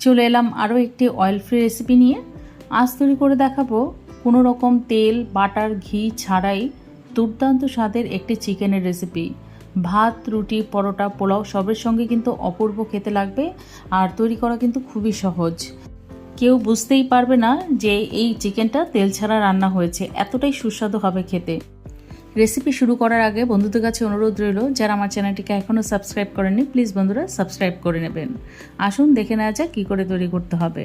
চলে এলাম আরও একটি অয়েল ফ্রি রেসিপি নিয়ে। আজ তৈরি করে দেখাবো কোনো রকম তেল, বাটার, ঘি ছাড়াই দুর্দান্ত স্বাদের একটি চিকেনের রেসিপি ভাত, রুটি, পরোটা, পোলাও সবের সঙ্গে কিন্তু অপূর্ব খেতে লাগবে আর তৈরি করা কিন্তু খুবই সহজ। কেউ বুঝতেই পারবে না যে এই চিকেনটা তেল ছাড়া রান্না হয়েছে, এতটাই সুস্বাদু হবে খেতে। রেসিপি শুরু করার আগে বন্ধুদের কাছে অনুরোধ রইল, যারা আমার চ্যানেলটিকে এখনও সাবস্ক্রাইব করেননি, প্লিজ বন্ধুরা সাবস্ক্রাইব করে নেবেন। আসুন দেখে নেওয়া যাক কী করে তৈরি করতে হবে।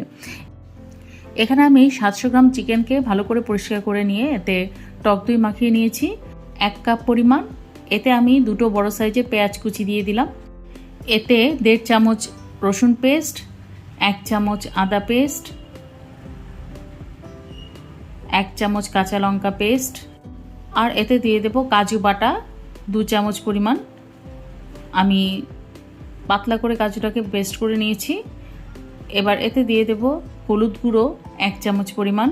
এখানে আমি সাতশো গ্রাম চিকেনকে ভালো করে পরিষ্কার করে নিয়ে এতে টক দই মাখিয়ে নিয়েছি, এক কাপ পরিমাণ। এতে আমি দুটো বড় সাইজের পেঁয়াজ কুচি দিয়ে দিলাম। এতে দেড় চামচ রসুন পেস্ট, এক চামচ আদা পেস্ট, এক চামচ কাঁচা লঙ্কা পেস্ট আর এতে দিয়ে দেব কাজু বাটা, দু চামচ পরিমাণ। আমি পাতলা করে কাজুটাকে পেস্ট করে নিয়েছি। এবার এতে দিয়ে দেব হলুদ গুঁড়ো, এক চামচ পরিমাণ।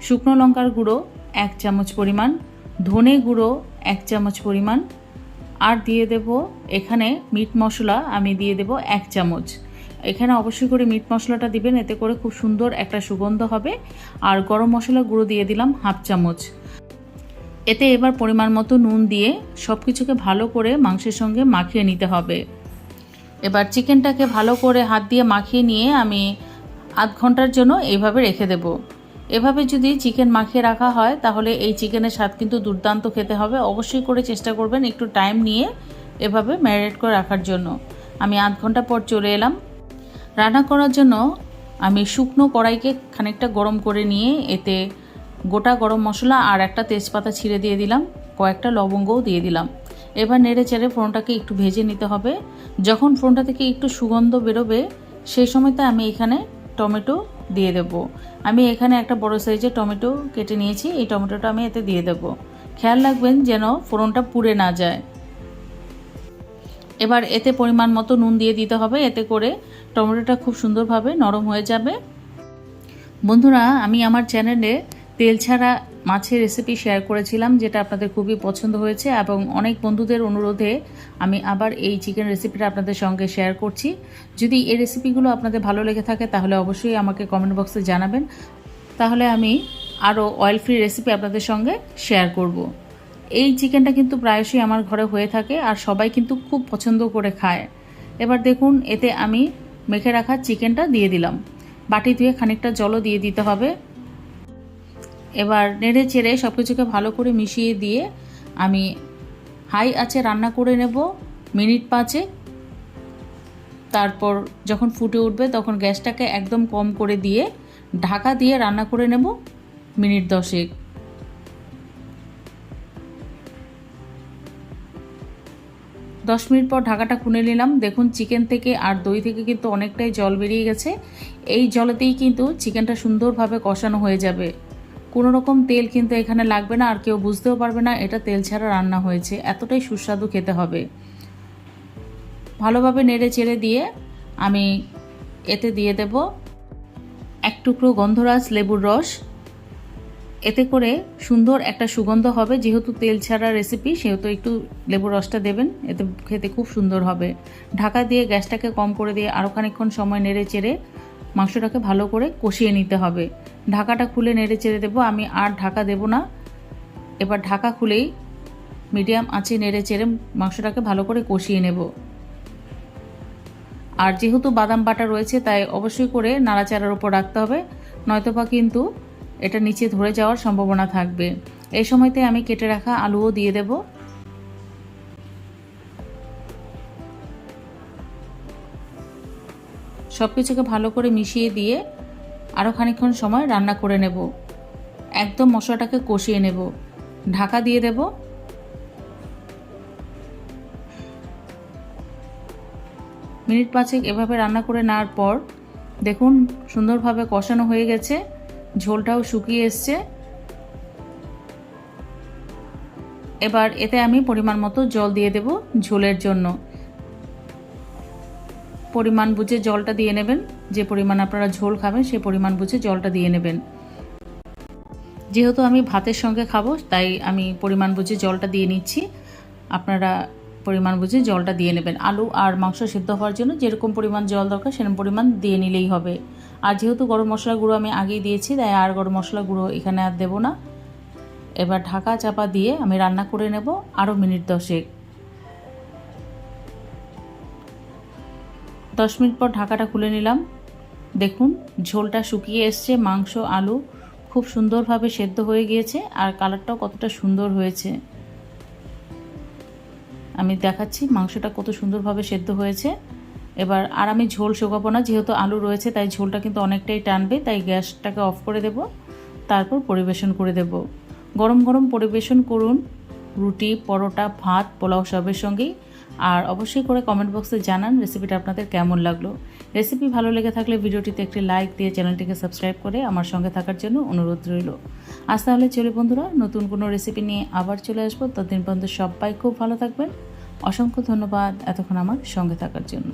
শুকনো লঙ্কার গুঁড়ো, এক চামচ পরিমাণ। ধনে গুঁড়ো, এক চামচ পরিমাণ। আর দিয়ে দেব এখানে মিট মশলা, আমি দিয়ে দেব এক চামচ। এখানে অবশ্যই করে মিট মশলাটা দিবেন, এতে করে খুব সুন্দর একটা সুগন্ধ হবে। আর গরম মশলা গুঁড়ো দিয়ে দিলাম হাফ চামচ। এতে এবার পরিমাণ মতো নুন দিয়ে সব কিছুকে ভালো করে মাংসের সঙ্গে মাখিয়ে নিতে হবে। এবার চিকেনটাকে ভালো করে হাত দিয়ে মাখিয়ে নিয়ে আমি আধ ঘণ্টার জন্য এইভাবে রেখে দেব। এভাবে যদি চিকেন মাখিয়ে রাখা হয়, তাহলে এই চিকেনের স্বাদ কিন্তু দুর্দান্ত খেতে হবে। অবশ্যই করে চেষ্টা করবেন একটু টাইম নিয়ে এভাবে ম্যারিনেট করে রাখার জন্য। আমি আধ ঘণ্টা পর চলে এলাম। রান্না করার জন্য আমি শুকনো কড়াইকে খানিকটা গরম করে নিয়ে এতে গোটা গরম মশলা আর একটা তেজপাতা ছিঁড়ে দিয়ে দিলাম, কয়েকটা লবঙ্গও দিয়ে দিলাম। এবার নেড়ে চেড়ে ফোড়নটাকে একটু ভেজে নিতে হবে। যখন ফোড়নটা থেকে একটু সুগন্ধ বেরোবে, সেই সময়তে আমি এখানে টমেটো দিয়ে দেব। আমি এখানে একটা বড় সাইজের টমেটো কেটে নিয়েছি, এই টমেটোটা আমি এতে দিয়ে দেব। খেয়াল রাখবেন যেন ফোড়নটা পুড়ে না যায়। এবার এতে পরিমাণ মতো নুন দিয়ে দিতে হবে, এতে করে টমেটোটা খুব সুন্দরভাবে নরম হয়ে যাবে। বন্ধুরা, আমি আমার চ্যানেলে তেল ছাড়া মাছের রেসিপি শেয়ার করেছিলাম, যেটা আপনাদের খুবই পছন্দ হয়েছে এবং অনেক বন্ধুদের অনুরোধে আমি আবার এই চিকেন রেসিপিটা আপনাদের সঙ্গে শেয়ার করছি। যদি এই রেসিপিগুলো আপনাদের ভালো লেগে থাকে, তাহলে অবশ্যই আমাকে কমেন্ট বক্সে জানাবেন। তাহলে আমি আরও অয়েল ফ্রি রেসিপি আপনাদের সঙ্গে শেয়ার করব। এই চিকেনটা কিন্তু প্রায়শই আমার ঘরে হয়ে থাকে আর সবাই কিন্তু খুব পছন্দ করে খায়। এবার দেখুন, এতে আমি মেখে রাখা চিকেনটা দিয়ে দিলাম। বাটি ধুয়ে খানিকটা জলও দিয়ে দিতে হবে। এবার নেড়ে চেড়ে সব কিছুকে ভালো করে মিশিয়ে দিয়ে আমি হাই আছে রান্না করে নেব, মিনিট পাঁচে তারপর যখন ফুটে উঠবে তখন গ্যাসটাকে একদম কম করে দিয়ে ঢাকা দিয়ে রান্না করে নেব, মিনিট দশেক। দশ মিনিট পর ঢাকাটা খুলে নিলাম। দেখুন, চিকেন থেকে আর দই থেকে কিন্তু অনেকটাই জল বেরিয়ে গেছে। এই জলেতেই কিন্তু চিকেনটা সুন্দরভাবে কষানো হয়ে যাবে। কোনো রকম তেল কিন্তু এখানে লাগবে না, আর কেউ বুঝতেও পারবে না, এটা তেল ছাড়া রান্না হয়েছে। এতটাই সুস্বাদু খেতে হবে। ভালোভাবে নেড়ে চেড়ে দিয়ে আমি এতে দিয়ে দেব এক টুকরো গন্ধরাজ লেবুর রস। এতে করে সুন্দর একটা সুগন্ধ হবে, যেহেতু তেল ছাড়া রেসিপি সেহেতু একটু লেবুর রসটা দেবেন, এতে খেতে খুব সুন্দর হবে। ঢাকা দিয়ে গ্যাসটাকে কম করে দিয়ে আরও খানিকক্ষণ সময় নেড়ে চেড়ে মাংসটাকে ভালো করে কষিয়ে নিতে হবে। ঢাকাটা খুলে নেড়ে চেড়ে দেবো। আমি আর ঢাকা দেব না। এবার ঢাকা খুলেই মিডিয়াম আঁচে নেড়ে চেড়ে মাংসটাকে ভালো করে কষিয়ে নেব। আর যেহেতু বাদাম বাটা রয়েছে, তাই অবশ্যই করে নাড়াচাড়ার উপর রাখতে হবে। নয়তোবা কিন্তু এটা নিচে ধরে যাওয়ার সম্ভাবনা থাকবে। এই সময়তে আমি কেটে রাখা আলুও দিয়ে দেব। সব কিছুকে ভালো করে মিশিয়ে দিয়ে আরও খানিকক্ষণ সময় রান্না করে নেব। একদম মশলাটাকে কষিয়ে নেব। ঢাকা দিয়ে দেব। মিনিট পাঁচেক এভাবে রান্না করে নেওয়ার পর দেখুন সুন্দরভাবে কষানো হয়ে গেছে। ঝোলটাও শুকিয়ে এসছে। এবার এতে আমি পরিমাণ মতো জল দিয়ে দেব ঝোলের জন্য। পরিমাণ বুঝে জলটা দিয়ে নেবেন। যে পরিমাণ আপনারা ঝোল খাবেন সেই পরিমাণ বুঝে জলটা দিয়ে নেবেন। যেহেতু আমি ভাতের সঙ্গে খাব, তাই আমি পরিমাণ বুঝে জলটা দিয়ে নিচ্ছি। আপনারা পরিমাণ বুঝে জলটা দিয়ে নেবেন। আলু আর মাংস সিদ্ধ হওয়ার জন্য যেরকম পরিমাণ জল দরকার, সেরকম পরিমাণ দিয়ে নিলেই হবে। আর যেহেতু গরম মশলা গুঁড়ো আমি আগেই দিয়েছি, তাই আর গরম মশলা গুঁড়ো এখানে আর দেবো না। এবার ঢাকা চাপা দিয়ে আমি রান্না করে নেব আরও মিনিট দশেক। দশ মিনিট পর ঢাকাটা খুলে নিলাম। দেখুন, ঝোলটা শুকিয়ে এসছে, মাংস, আলু খুব সুন্দরভাবে সেদ্ধ হয়ে গিয়েছে আর কালারটাও কতটা সুন্দর হয়েছে। আমি দেখাচ্ছি মাংসটা কত সুন্দরভাবে সেদ্ধ হয়েছে। এবার আর আমি ঝোল শুকাবো না, যেহেতু আলু রয়েছে, তাই ঝোলটা কিন্তু অনেকটাই টানবে, তাই গ্যাসটাকে অফ করে দেব, তারপর পরিবেশন করে দেব। গরম গরম পরিবেশন করুন, রুটি, পরোটা, ভাত, পোলাও সবের সঙ্গেই। আর অবশ্যই করে কমেন্ট বক্সে জানান রেসিপিটা আপনাদের কেমন লাগল। রেসিপি ভালো লেগে থাকলে ভিডিওটিতে একটি লাইক দিয়ে চ্যানেলটিকে সাবস্ক্রাইব করে আমার সঙ্গে থাকার জন্য অনুরোধ রইল। আজ তাহলে চলে বন্ধুরা, নতুন কোনো রেসিপি নিয়ে আবার চলে আসব। ততদিন পর্যন্ত সবাই খুব ভালো থাকবেন। অসংখ্য ধন্যবাদ এতক্ষণ আমার সঙ্গে থাকার জন্য।